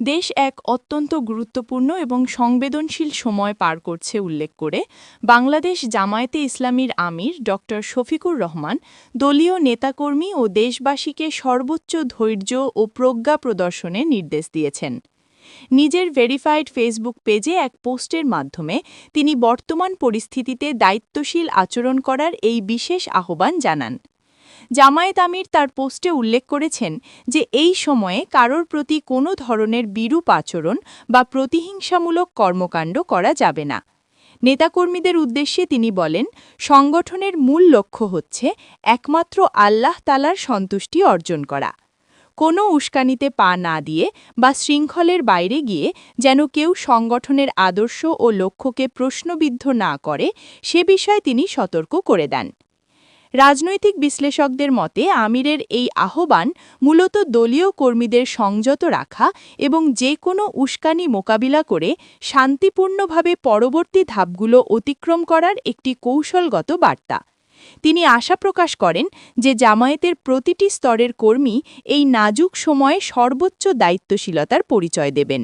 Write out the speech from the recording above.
দেশ এক অত্যন্ত গুরুত্বপূর্ণ এবং সংবেদনশীল সময় পার করছে উল্লেখ করে বাংলাদেশ জামায়াতে ইসলামীর আমির ড. শফিকুর রহমান, দলীয় নেতাকর্মী ও দেশবাসীকে সর্বোচ্চ ধৈর্য ও প্রজ্ঞা প্রদর্শনের নির্দেশ দিয়েছেন। নিজের ভেরিফাইড ফেসবুক পেজে এক পোস্টের মাধ্যমে তিনি বর্তমান পরিস্থিতিতে দায়িত্বশীল আচরণ করার এই বিশেষ আহ্বান জানান। জামায়াত আমির তার পোস্টে উল্লেখ করেছেন যে এই সময়ে কারোর প্রতি কোনো ধরনের বিরূপ আচরণ বা প্রতিহিংসামূলক কর্মকাণ্ড করা যাবে না। নেতাকর্মীদের উদ্দেশ্যে তিনি বলেন, সংগঠনের মূল লক্ষ্য হচ্ছে একমাত্র আল্লাহ তালার সন্তুষ্টি অর্জন করা। কোনো উস্কানিতে পা না দিয়ে বা শৃঙ্খলের বাইরে গিয়ে যেন কেউ সংগঠনের আদর্শ ও লক্ষ্যকে প্রশ্নবিদ্ধ না করে, সে বিষয়ে তিনি সতর্ক করে দেন। রাজনৈতিক বিশ্লেষকদের মতে, আমিরের এই আহ্বান মূলত দলীয় কর্মীদের সংযত রাখা এবং যে কোনো উস্কানি মোকাবিলা করে শান্তিপূর্ণভাবে পরবর্তী ধাপগুলো অতিক্রম করার একটি কৌশলগত বার্তা। তিনি আশা প্রকাশ করেন যে জামায়াতের প্রতিটি স্তরের কর্মী এই নাজুক সময়ে সর্বোচ্চ দায়িত্বশীলতার পরিচয় দেবেন।